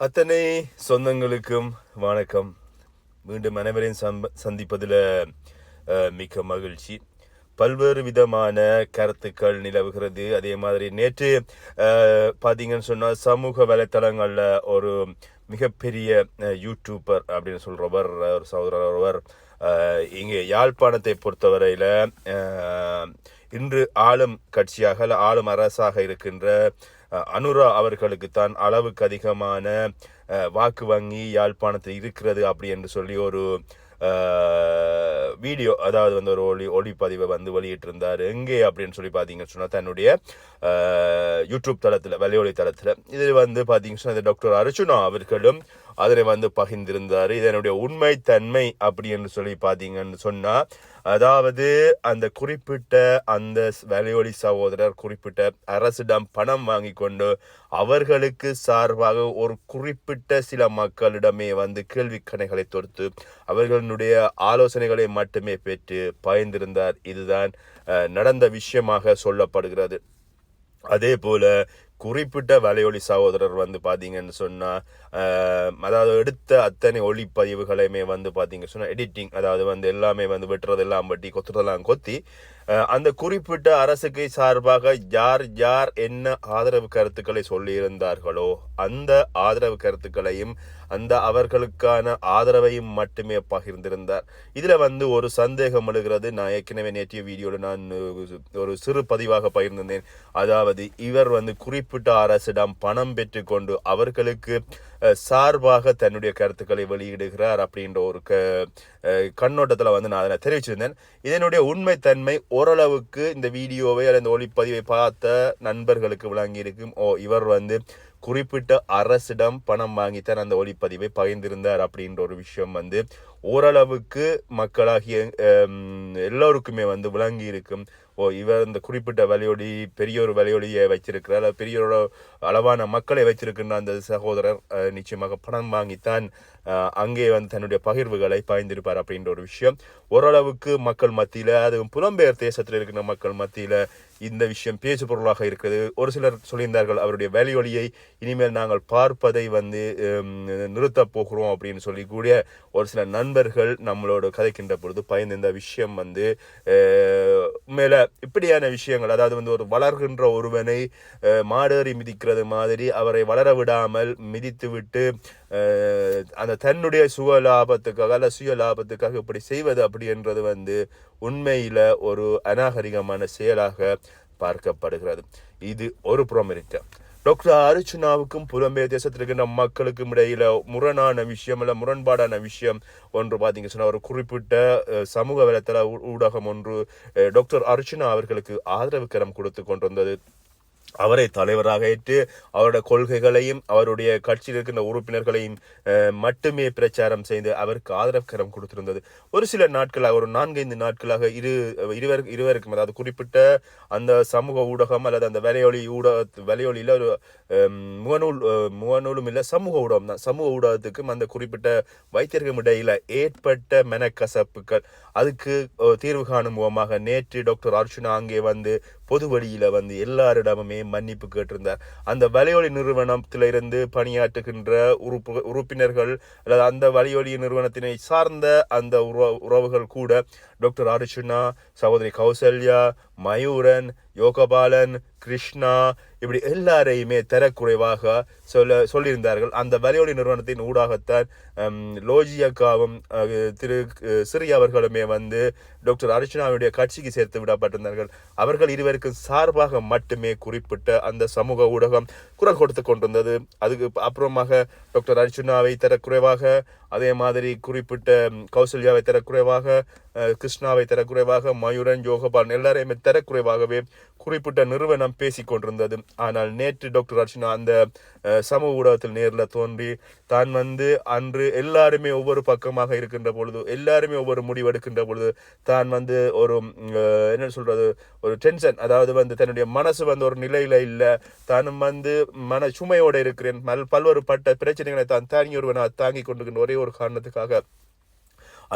அத்தனை சொந்தங்களுக்கும் வணக்கம். மீண்டும் அனைவரையும் சம்ப சந்திப்பதில் மிக்க மகிழ்ச்சி. பல்வேறு விதமான கருத்துக்கள் நிலவுகிறது. அதே மாதிரி நேற்று பார்த்தீங்கன்னு சொன்னால் சமூக வலைத்தளங்களில் ஒரு மிகப்பெரிய யூடியூபர் அப்படின்னு சொல்கிறவர் ஒரு சகோதரர் ஒருவர் இங்கே யாழ்ப்பாணத்தை பொறுத்தவரையில் இன்று ஆளும் கட்சியாக ஆளும் அரசாக இருக்கின்ற அனுரா அவர்களுக்கு தான் அளவுக்கு அதிகமான வாக்கு வங்கி யாழ்ப்பாணத்தில் இருக்கிறது அப்படி என்று சொல்லி ஒரு வீடியோ அதாவது வந்து ஒரு ஒளி ஒளிப்பதிவை வந்து வெளியிட்டிருந்தார். எங்கே அப்படின்னு சொல்லி பார்த்தீங்கன்னு சொன்னால் தன்னுடைய யூடியூப் தளத்தில் வலையொலி தளத்தில். இதில் வந்து பார்த்தீங்கன்னு சொன்னால் டாக்டர் அர்ஜுனா அவர்களும் அதனை வந்து பகிர்ந்திருந்தார். இதனுடைய உண்மைத்தன்மை அப்படி என்று சொல்லி பார்த்தீங்கன்னு சொன்னால் அதாவது அந்த குறிப்பிட்ட அந்த வலையொலி சகோதரர் குறிப்பிட்ட அரசிடம் பணம் வாங்கி கொண்டு அவர்களுக்கு சார்பாக ஒரு குறிப்பிட்ட சில மக்களிடமே வந்து கேள்வி கணைகளை தொடுத்து அவர்களுடைய ஆலோசனைகளை மட்டுமே பெற்று பயந்திருந்தார். இதுதான் நடந்த விஷயமாக சொல்லப்படுகிறது. அதே போல குறிப்பிட்ட வலையொலி சகோதரர் வந்து பார்த்தீங்கன்னு சொன்னால் அதாவது எடுத்த அத்தனை ஒளிப்பதிவுகளையுமே வந்து பார்த்தீங்க சொன்னால் எடிட்டிங் அதாவது வந்து எல்லாமே வந்து வெட்டுறதெல்லாம் வெட்டி கொத்துறதெல்லாம் கொத்தி அந்த குறிப்பிட்ட அரசுக்கு சார்பாக யார் யார் என்ன ஆதரவு கருத்துக்களை சொல்லியிருந்தார்களோ அந்த ஆதரவு கருத்துக்களையும் அந்த அவர்களுக்கான ஆதரவையும் மட்டுமே பகிர்ந்திருந்தார். இதில் வந்து ஒரு சந்தேகம் எழுகிறது. நான் ஏற்கனவே நேற்றைய வீடியோவில் நான் ஒரு சிறு பதிவாக பகிர்ந்திருந்தேன். அதாவது இவர் வந்து குறிப்பிட்ட அரசிடம் பணம் பெற்றுக்கொண்டு அவர்களுக்கு சார்பாக தன்னுடைய கருத்துக்களை வெளியிடுகிறார் அப்படின்ற ஒரு க கண்ணோட்டத்தில் வந்து நான் அதனை தெரிவிச்சிருந்தேன். இதனுடைய உண்மைத்தன்மை ஓரளவுக்கு இந்த வீடியோவை அல்லது இந்த ஒளிப்பதிவை பார்த்த நண்பர்களுக்கு விளங்கியிருக்கும். ஓ இவர் வந்து குறிப்பிட்ட அரசிடம் பணம் வாங்கித்தான் அந்த ஒளிப்பதிவை பகிர்ந்திருந்தார் அப்படின்ற ஒரு விஷயம் வந்து ஓரளவுக்கு மக்களாகிய எல்லோருக்குமே வந்து விளங்கி இருக்கும் ஓ இவர் இந்த குறிப்பிட்ட வலையொலி பெரிய ஒரு வலையொலியை வைத்திருக்கிறார். அல்லது பெரிய அளவான மக்களை வச்சிருக்கின்ற அந்த சகோதரர் நிச்சயமாக பணம் வாங்கித்தான் அங்கே வந்து தன்னுடைய பகிர்வுகளை பாய்ந்திருப்பார் அப்படின்ற ஒரு விஷயம். ஓரளவுக்கு மக்கள் மத்தியில் அதுவும் புலம்பெயர் தேசத்தில் இருக்கிற மக்கள் மத்தியில் இந்த விஷயம் பேச்சு பொருளாக இருக்கிறது. ஒரு சிலர் சொல்லியிருந்தார்கள் அவருடைய வேலையொலியை இனிமேல் நாங்கள் பார்ப்பதை வந்து நிறுத்தப் போகிறோம் அப்படின்னு சொல்லி கூடிய ஒரு சில நண்பர்கள் நம்மளோட கதைக்கின்ற பொழுது பயந்த இந்த விஷயம் வந்து மேலே இப்படியான விஷயங்கள் அதாவது வந்து ஒரு வளர்கின்ற ஒருவனை மாடேறி மிதிக்கிறது மாதிரி அவரை வளர விடாமல் மிதித்து விட்டு அந்த தன்னுடைய சுய லாபத்துக்காக அல்ல சுய லாபத்துக்காக இப்படி செய்வது அப்படி என்றது வந்து உண்மையில் ஒரு அநாகரிகமான செயலாக பார்க்கப்படுகிறது. இது ஒரு புறம் இருக்க டாக்டர் அர்ச்சுனாவுக்கும் புலம்பெயர் தேசத்தில் இருக்கின்ற மக்களுக்கும் இடையில முரணான விஷயம் இல்லை முரண்பாடான விஷயம் ஒன்று பார்த்தீங்க சொன்னால் ஒரு குறிப்பிட்ட சமூக வலைத்தள ஊடகம் ஒன்று டாக்டர் அர்ச்சுனா அவர்களுக்கு ஆதரவு கரம் கொடுத்து கொண்டு வந்தது அவரை தலைவராக ஏற்று அவருடைய கொள்கைகளையும் அவருடைய கட்சியில் இருக்கின்ற உறுப்பினர்களையும் மட்டுமே பிரச்சாரம் செய்து அவருக்கு ஆதரவு கரம் கொடுத்திருந்தது. ஒரு சில நாட்களாக ஒரு நான்கைந்து நாட்களாக இரு இருவர் இருவருக்கும் அதாவது குறிப்பிட்ட அந்த சமூக ஊடகம் அல்லது அந்த வலையொலி ஊடக வலையொலியில் ஒரு முகநூல் முகநூலும் இல்லை சமூக ஊடகம் தான். சமூக ஊடகத்துக்கும் அந்த குறிப்பிட்ட வைத்தியர்களும் இடையில ஏற்பட்ட மனக்கசப்புகள். அதுக்கு தீர்வு காணும் முகமாக நேற்று டாக்டர் அர்ச்சுனா அங்கே வந்து பொது வழியில் வந்து எல்லாரிடமுமே மன்னிப்பு கேட்டிருந்தார். அந்த வலையொலி நிறுவனத்திலிருந்து பணியாற்றுகின்ற உறுப்பு உறுப்பினர்கள் அல்லது அந்த வலையொலி நிறுவனத்தினை சார்ந்த அந்த உறவுகள் கூட டாக்டர் அர்ச்சுனா சகோதரி கௌசல்யா மயூரன் யோகபாலன் கிருஷ்ணா இப்படி எல்லாரையுமே தரக்குறைவாக சொல்ல சொல்லியிருந்தார்கள். அந்த வலையொலி நிறுவனத்தின் ஊடாகத்தான் லோஜியக்காவும் திரு சிறி அவர்களுமே வந்து டாக்டர் அர்ச்சனாவுடைய கட்சிக்கு சேர்த்து விடப்பட்டிருந்தார்கள். அவர்கள் இருவருக்கும் சார்பாக மட்டுமே குறிப்பிட்ட அந்த சமூக ஊடகம் குரல் கொடுத்து கொண்டிருந்தது. அதுக்கு அப்புறமாக டாக்டர் அர்ச்சுனாவை தரக்குறைவாக அதே மாதிரி குறிப்பிட்ட கௌசல்யாவை தரக்குறைவாக கிருஷ்ண கிருஷ்ணாவை தரக்குறைவாக மயூரன் யோகபாலன் எல்லாரையுமே தரக்குறைவாகவே குறிப்பிட்ட நிறுவனம் பேசிக்கொண்டிருந்தது ஆனால் நேற்று டாக்டர் அர்ச்சனா அந்த சமூக ஊடகத்தில் நேரில் தோன்றி தான் வந்து அன்று எல்லாருமே ஒவ்வொரு பக்கமாக இருக்கின்ற பொழுது எல்லாருமே ஒவ்வொரு முடிவெடுக்கின்ற பொழுது தான் வந்து ஒரு என்ன சொல்றது ஒரு டென்ஷன் அதாவது வந்து தன்னுடைய மனசு வந்து ஒரு நிலையில இல்லை. தானும் வந்து மன சுமையோடு இருக்கிறேன். பல்வேறு பட்ட பிரச்சனைகளை தான் தாங்கி ஒருவன் தாங்கி கொண்டிருக்கின்ற ஒரே ஒரு காரணத்துக்காக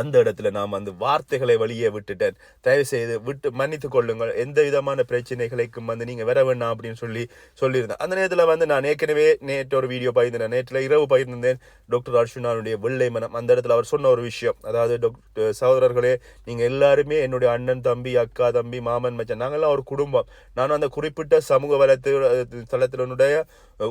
அந்த இடத்துல நான் வந்து வார்த்தைகளை வழியே விட்டுட்டேன். தயவு செய்து விட்டு மன்னித்து கொள்ளுங்கள். எந்த விதமான பிரச்சனைகளுக்கும் வந்து நீங்கள் வர வேண்டாம் அப்படின்னு சொல்லி சொல்லியிருந்தேன். அந்த நேரத்தில் வந்து நான் ஏற்கனவே நேற்று ஒரு வீடியோ பகிர்ந்தேன் நேற்றுல இரவு பகிர்ந்தேன் டாக்டர் அர்ஷுனாவுடைய வெள்ளை மனம். அந்த இடத்துல அவர் சொன்ன ஒரு விஷயம். அதாவது டாக்டர் சகோதரர்களே நீங்கள் எல்லாருமே என்னுடைய அண்ணன் தம்பி அக்கா தம்பி மாமன் மச்சான் நாங்கெல்லாம் ஒரு குடும்பம். நான் அந்த குறிப்பிட்ட சமூக வலத்து தளத்தினுடைய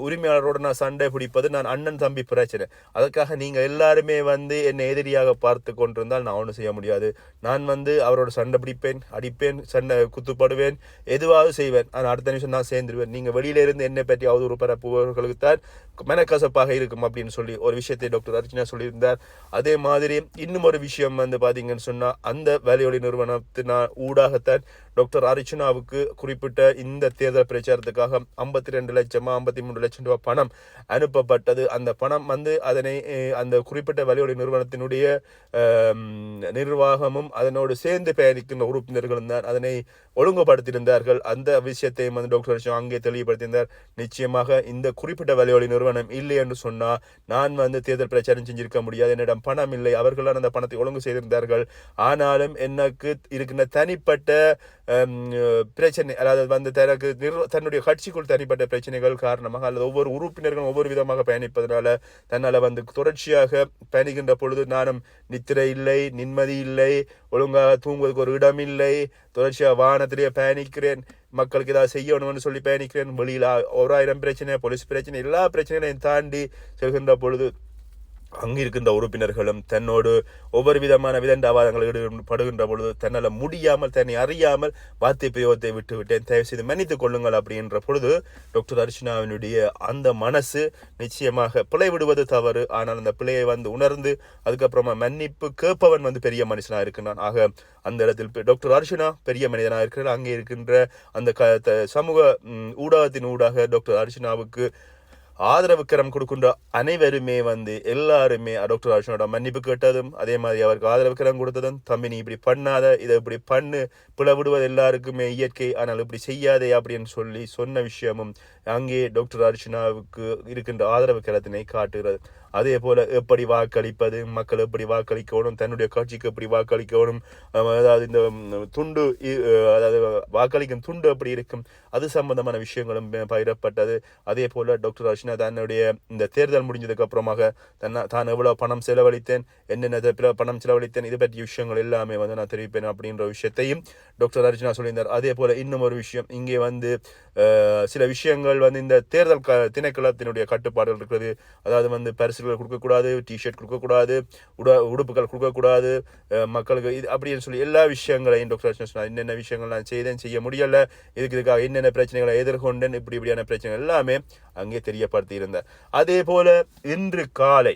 உரிமையாளரோட நான் சண்டை பிடிப்பது நான் அண்ணன் தம்பி பிரச்சனை. அதுக்காக நீங்கள் எல்லாருமே வந்து என்னை எதிரியாக பார்த்து இருந்தால் நான் ஒன்றும் செய்ய முடியாது. நான் வந்து அவரோட சண்டை பிடிப்பேன் அடிப்பேன் சண்டை குத்துப்படுவேன் எதுவாவது செய்வேன். ஆனால் அடுத்த நிமிஷம் நான் சேர்ந்துருவேன். நீங்கள் வெளியில இருந்து என்னை பற்றி அவதூறு பரப்புபவர்களுக்கு தான் மனக்கசப்பாக இருக்கும் அப்படின்னு சொல்லி ஒரு விஷயத்தை டாக்டர் அர்ச்சனா சொல்லியிருந்தார். அதே மாதிரி இன்னும் ஒரு விஷயம் வந்து பார்த்தீங்கன்னு சொன்னால் அந்த வேலையொலி நிறுவனத்தினா ஊடாகத்தான் டாக்டர் அர்ச்சனாவுக்கு குறிப்பிட்ட இந்த தேர்தல் பிரச்சாரத்துக்காக ஐம்பத்தி ரெண்டு லட்சமா ஐம்பத்தி மூணு லட்சம் ரூபாய் பணம் அனுப்பப்பட்டது. அந்த பணம் வந்து அதனை அந்த குறிப்பிட்ட வலியுறுத்தி நிறுவனத்தினுடைய நிர்வாகமும் அதனோடு சேர்ந்து பயணிக்கின்ற உறுப்பினர்களும் தான் அதனை ஒழுங்குபடுத்தியிருந்தார்கள். அந்த விஷயத்தையும் வந்து டாக்டர் ஹர்ஷம் அங்கே தெளிவுபடுத்தியிருந்தார். நிச்சயமாக இந்த குறிப்பிட்ட வலியொலி நிறுவனம் இல்லை என்று சொன்னால் நான் வந்து தேர்தல் பிரச்சாரம் செஞ்சிருக்க முடியாது. என்னிடம் பணம் இல்லை. அவர்களால் அந்த பணத்தை ஒழுங்கு செய்திருந்தார்கள். ஆனாலும் எனக்கு இருக்கின்ற தனிப்பட்ட பிரச்சனை அதாவது வந்து தனக்கு நிர் தன்னுடைய கட்சிக்குள் தனிப்பட்ட பிரச்சனைகள் காரணமாக அல்லது ஒவ்வொரு உறுப்பினர்களும் ஒவ்வொரு விதமாக பயணிப்பதனால தன்னால் வந்து தொடர்ச்சியாக பயணிக்கின்ற பொழுது நானும் நித்திரை இல்லை நிம்மதி இல்லை ஒழுங்காக தூங்குவதற்கு ஒரு இடம் இல்லை. தொடர்ச்சியாக வாகனத்திலேயே பயணிக்கிறேன் மக்களுக்கு ஏதாவது செய்யணும்னு சொல்லி பயணிக்கிறேன். வெளியில் ஒரு ஆயிரம் பிரச்சனை போலீஸ் பிரச்சனை எல்லா பிரச்சனைகளையும் தாண்டி செல்கின்ற பொழுது அங்கு இருக்கின்ற உறுப்பினர்களும் தன்னோடு ஒவ்வொரு விதமான விதண்டாவாதங்கள் ஈடுபடுகின்ற பொழுது தன்னால் முடியாமல் தன்னை அறியாமல் வார்த்தை பிரயோகத்தை விட்டு விட்டேன் தயவு செய்து மன்னித்துக் கொள்ளுங்கள் அப்படின்ற பொழுது டாக்டர் அர்ச்சனாவினுடைய அந்த மனசு நிச்சயமாக பிழை விடுவது தவறு. ஆனால் அந்த பிழையை வந்து உணர்ந்து அதுக்கப்புறமா மன்னிப்பு கேட்பவன் வந்து பெரிய மனுஷனாக இருக்கிறான் ஆக அந்த இடத்தில் டாக்டர் அர்ச்சனா பெரிய மனிதனாக இருக்கிறார். அங்கே இருக்கின்ற அந்த க த- சமூக ஊடகத்தின் ஊடாக டாக்டர் அர்ச்சனாவுக்கு ஆதரவு கரம் கொடுக்கின்ற அனைவருமே வந்து எல்லாருமே டாக்டர் அர்ஜுனோட மன்னிப்பு கேட்டதும் அதே மாதிரி அவருக்கு ஆதரவு கரம் கொடுத்ததும் தம்பி நீ இப்படி பண்ணாத இதை இப்படி பண்ணு பிளவிடுவது எல்லாருக்குமே இயற்கை ஆனால் இப்படி செய்யாதே அப்படின்னு சொல்லி சொன்ன விஷயமும் அங்கே டாக்டர் அர்ஜுனாவுக்கு இருக்கின்ற ஆதரவு கரத்தினை காட்டுகிறது. அதே போல் எப்படி வாக்களிப்பது மக்கள் எப்படி வாக்களிக்கணும் தன்னுடைய கட்சிக்கு எப்படி வாக்களிக்கணும் அதாவது இந்த துண்டு இ- அதாவது வாக்களிக்கும் துண்டு எப்படி இருக்கும் அது சம்பந்தமான விஷயங்களும் ப- பகிரப்பட்டது. அதே போல் டாக்டர் அர்ச்சனா தன்னுடைய இந்த தேர்தல் முடிஞ்சதுக்கு அப்புறமாக தன்னை தான் எவ்வளோ பணம் செலவழித்தேன் என்னென்ன பிற பணம் செலவழித்தேன் இது பற்றிய விஷயங்கள் எல்லாமே வந்து நான் தெரிவிப்பேன் அப்படின்ற விஷயத்தையும் டாக்டர் அர்ஜுனா சொல்லியிருந்தார். அதே போல் இன்னும் ஒரு விஷயம் இங்கே வந்து சில விஷயங்கள் வந்து இந்த தேர்தல் க திணைக்களத்தினுடைய கட்டுப்பாடுகள் இருக்கிறது அதாவது வந்து பரிசு பரிசுகள் கொடுக்கக்கூடாது டிஷர்ட் கொடுக்கக்கூடாது உட உடுப்புகள் கொடுக்கக்கூடாது மக்களுக்கு இது அப்படின்னு சொல்லி எல்லா விஷயங்களையும் டாக்டர் அர்ச்சனா சொன்னார். என்னென்ன விஷயங்கள் நான் செய்தேன் செய்ய முடியலை இதுக்கு இதுக்காக என்னென்ன பிரச்சனைகளை எதிர்கொண்டேன் இப்படி இப்படியான பிரச்சனைகள் எல்லாமே அங்கே தெரியப்படுத்தி இருந்தார். அதே போல் இன்று காலை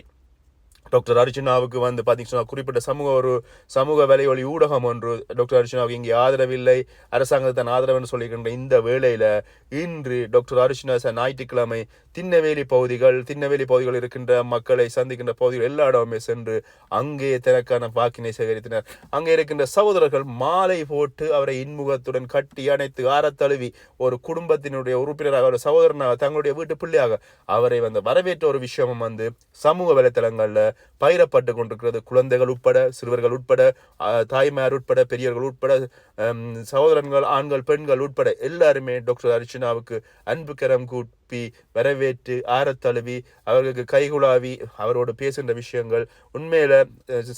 டாக்டர் அர்ஜுனாவுக்கு வந்து பார்த்தீங்கன்னா குறிப்பிட்ட சமூக ஒரு சமூக வலைவழி ஊடகம் ஒன்று. டாக்டர் அர்ஜுனாவுக்கு இங்கே ஆதரவில்லை. அரசாங்கத்தின் ஆதரவுன்னு சொல்லியிருக்கின்ற இந்த வேளையில் இன்று டாக்டர் அர்ஜுனா ச- ஞாயிற்றுக்கிழமை திண்ணவேலி பகுதிகள் திண்ணவேலி பகுதிகள் இருக்கின்ற மக்களை சந்திக்கின்ற பகுதிகள் எல்லா இடமுமே சென்று அங்கே தனக்கான வாக்கினை சேகரித்தனர். அங்கே இருக்கின்ற சகோதரர்கள் மாலை போட்டு அவரை இன்முகத்துடன் கட்டி அணைத்து ஆரத்தழுவி ஒரு குடும்பத்தினுடைய உறுப்பினராக ஒரு சகோதரனாக தங்களுடைய வீட்டு பிள்ளையாக அவரை வந்து வரவேற்ற ஒரு விஷயமும் வந்து சமூக வலைத்தளங்களில் பயிரப்பட்டு கொண்டிருக்கிறது. குழந்தைகள் உட்பட சிறுவர்கள் உட்பட தாய்மார் உட்பட பெரியவர்கள் உட்பட சகோதரன்கள் ஆண்கள் பெண்கள் உட்பட எல்லாருமே டாக்டர் அர்ச்சனாவுக்கு அன்பு கரம் கூப்பி வரவேற்று ஆரத்தழுவி அவர்களுக்கு கைகுலாவி அவரோடு பேசுகின்ற விஷயங்கள் உண்மையில்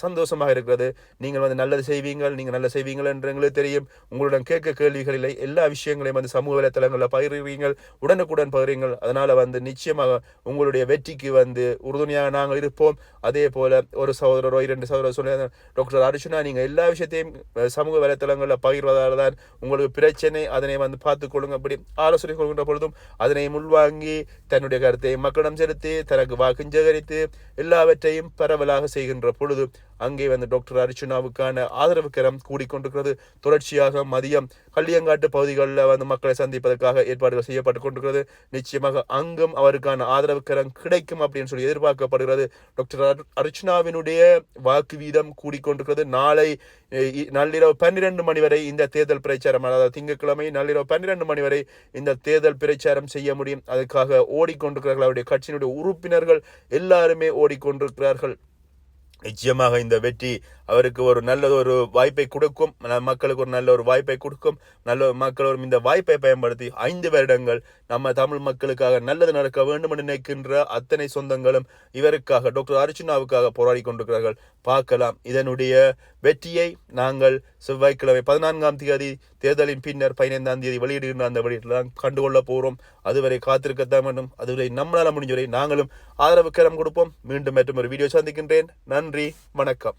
சந்தோஷமாக இருக்கிறது. நீங்கள் வந்து நல்லது செய்வீங்கள் நீங்கள் நல்ல செய்வீங்கள் என்று எங்களுக்கு தெரியும். உங்களுடன் கேட்க கேள்விகளில் எல்லா விஷயங்களையும் வந்து சமூக வலைத்தளங்களில் பகிர்வீங்கள் உடனுக்குடன் பகிர்வீங்கள் அதனால் வந்து நிச்சயமாக உங்களுடைய வெற்றிக்கு வந்து உறுதுணையாக நாங்கள் இருப்போம். அது அதே போல் ஒரு சகோதரரோ இரண்டு சகோதரர் சொல்லி டாக்டர் அர்ஜுனா நீங்கள் எல்லா விஷயத்தையும் சமூக வலைத்தளங்களில் பகிர்வதால் தான் உங்களுக்கு பிரச்சனை. அதனை வந்து பார்த்து கொள்ளுங்க அப்படி ஆலோசனை கொள்கின்ற பொழுதும் அதனை உள்வாங்கி தன்னுடைய கருத்தை மக்களிடம் செலுத்தி தனக்கு வாக்கு சேகரித்து எல்லாவற்றையும் பரவலாக செய்கின்ற பொழுது அங்கே வந்து டாக்டர் அர்ச்சுனாவுக்கான ஆதரவு கரம் கூடிக்கொண்டிருக்கிறது. தொடர்ச்சியாக மதியம் கள்ளியங்காட்டு பகுதிகளில் வந்து மக்களை சந்திப்பதற்காக ஏற்பாடுகள் செய்யப்பட்டு கொண்டிருக்கிறது. நிச்சயமாக அங்கும் அவருக்கான ஆதரவு கரம் கிடைக்கும் அப்படின்னு சொல்லி எதிர்பார்க்கப்படுகிறது. டாக்டர் அர்- அர்ச்சனாவினுடைய வாக்கு வீதம் கூடிக்கொண்டிருக்கிறது. நாளை நள்ளிரவு பன்னிரண்டு மணி வரை இந்த தேர்தல் பிரச்சாரம் அதாவது திங்கட்கிழமை நள்ளிரவு பன்னிரண்டு மணி வரை இந்த தேர்தல் பிரச்சாரம் செய்ய முடியும். அதுக்காக ஓடிக்கொண்டிருக்கிறார்கள். அவருடைய கட்சியினுடைய உறுப்பினர்கள் எல்லாருமே ஓடிக்கொண்டிருக்கிறார்கள். நிச்சயமாக இந்த வெற்றி அவருக்கு ஒரு நல்ல ஒரு வாய்ப்பை கொடுக்கும். மக்களுக்கு ஒரு நல்ல ஒரு வாய்ப்பை கொடுக்கும். நல்ல மக்கள் ஒரு இந்த வாய்ப்பை பயன்படுத்தி ஐந்து வருடங்கள் நம்ம தமிழ் மக்களுக்காக நல்லது நடக்க வேண்டும் என்று நினைக்கின்ற அத்தனை சொந்தங்களும் இவருக்காக டாக்டர் அர்ச்சுனாவுக்காக போராடி கொண்டிருக்கிறார்கள். பார்க்கலாம். இதனுடைய வெற்றியை நாங்கள் செவ்வாய்க்கிழமை பதினான்காம் தேதி தேர்தலின் பின்னர் பதினைந்தாம் தேதி வெளியிடுகின்ற அந்த வெளியீட்டில் தான் கண்டுகொள்ள போகிறோம். அதுவரை காத்திருக்கத்தான் வேண்டும். அதுவரை நம்மளால் முடிஞ்சவரை நாங்களும் ஆதரவு கரம் கொடுப்போம். மீண்டும் மற்றும் ஒரு வீடியோ சந்திக்கின்றேன். நன்றி. வணக்கம்.